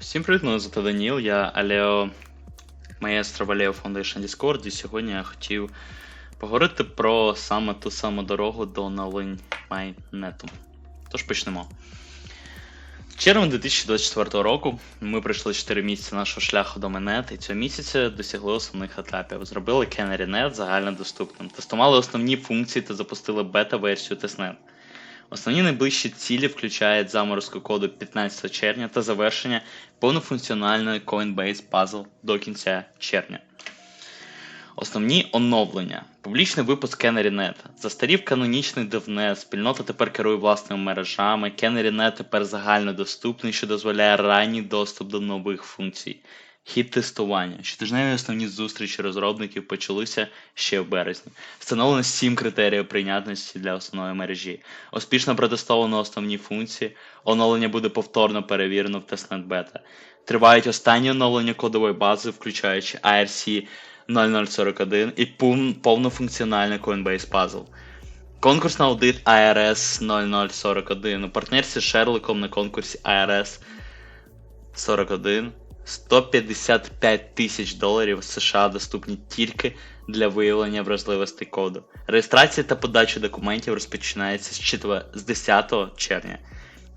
Всім привіт, мене звати Даніл, я Алео Маестро в Алео Foundation Discord, і сьогодні я хотів поговорити про саме ту саму дорогу до оновлень майнету. Тож почнемо. В червні 2024 року ми пройшли 4 місяці нашого шляху до майнет, і цього місяця досягли основних етапів. Зробили CanaryNet загальнодоступним, тестували основні функції та запустили бета-версію тестнет. Основні найближчі цілі включають заморозку коду 15 червня та завершення повнофункціональної Coinbase Puzzle до кінця червня. Основні оновлення. Публічний випуск CanaryNet. Застарів канонічний DevNet, спільнота тепер керує власними мережами. CanaryNet тепер загальнодоступний, що дозволяє ранній доступ до нових функцій. Хід тестування. Щотижневі основні зустрічі розробників почалися ще в березні. Встановлено 7 критеріїв прийнятності для основної мережі. Успішно протестовано основні функції. Оновлення буде повторно перевірено в тестнет бета. Тривають останні оновлення кодової бази, включаючи IRC 0041 і повнофункціональний Coinbase Puzzle. Конкурс на аудит IRS 0041 у партнерстві з Шерлоком на конкурсі IRS 41 155 тисяч доларів США доступні тільки для виявлення вразливостей коду. Реєстрація та подача документів розпочинається з 4 з 10 червня.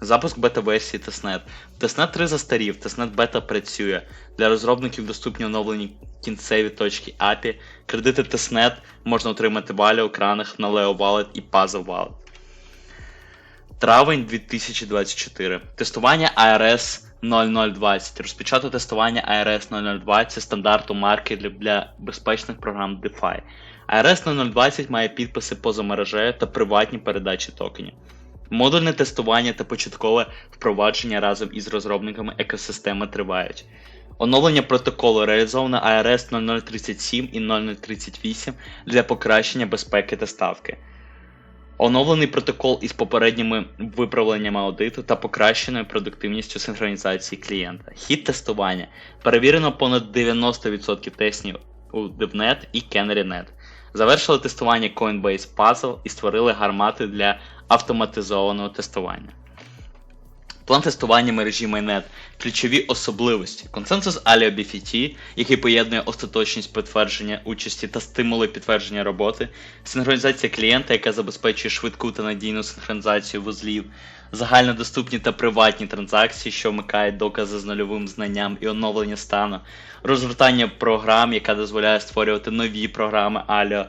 Запуск бета-версії Testnet. Testnet 3 застарів, Testnet бета працює. Для розробників доступні оновлені кінцеві точки API. Кредити Testnet можна отримати в Alio, екранах на Leo Wallet і Puzzle Wallet. Травень 2024. Тестування ARS 0020. Розпочато тестування ARS 0020 стандарту марки для, безпечних програм DeFi. ARS 0020 має підписи поза мережею та приватні передачі токенів. Модульне тестування та початкове впровадження разом із розробниками екосистеми тривають. Оновлення протоколу реалізовано ARS 0037 і 0038 для покращення безпеки та ставки. Оновлений протокол із попередніми виправленнями аудиту та покращеною продуктивністю синхронізації клієнта. Хід тестування. Перевірено понад 90% тестів у DevNet і CanaryNet. Завершили тестування Coinbase Puzzle і створили гармати для автоматизованого тестування. План тестування мережі Mainnet. Ключові особливості. Консенсус Alio BFT, який поєднує остаточність підтвердження участі та стимули підтвердження роботи, синхронізація клієнта, яка забезпечує швидку та надійну синхронізацію вузлів, загальнодоступні та приватні транзакції, що вмикають докази з нульовим знанням і оновлення стану, розгортання програм, яка дозволяє створювати нові програми Alio,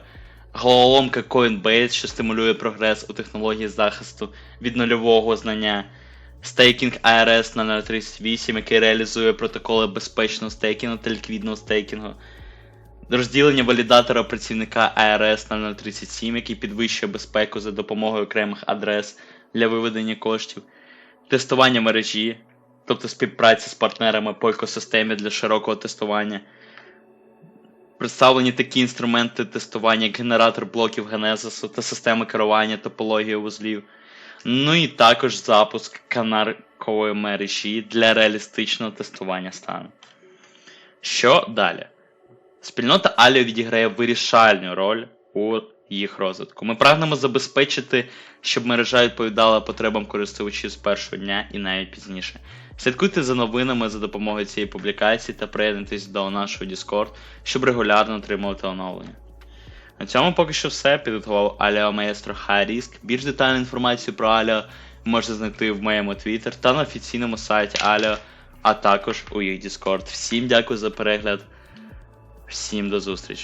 головоломка Coinbase, що стимулює прогрес у технології захисту від нульового знання. Стейкінг ARS 038, який реалізує протоколи безпечного стейкінгу та ліквідного стейкінгу. Розділення валідатора працівника ARS 037, який підвищує безпеку за допомогою окремих адрес для виведення коштів. Тестування мережі, тобто співпраця з партнерами по екосистемі для широкого тестування. Представлені такі інструменти тестування, як генератор блоків Генезису та системи керування топологією вузлів. Ну і також запуск канаркової мережі для реалістичного тестування стану. Що далі? Спільнота Alio відіграє вирішальну роль у їх розвитку. Ми прагнемо забезпечити, щоб мережа відповідала потребам користувачів з першого дня і навіть пізніше. Слідкуйте за новинами за допомогою цієї публікації та приєднуйтесь до нашого Discord, щоб регулярно отримувати оновлення. На цьому поки що все. Підготував Аліо High Risk. Більш детальну інформацію про Аліо можете знайти в моєму твіттер та на офіційному сайті Аліо, а також у їх Discord. Всім дякую за перегляд. Всім до зустрічі.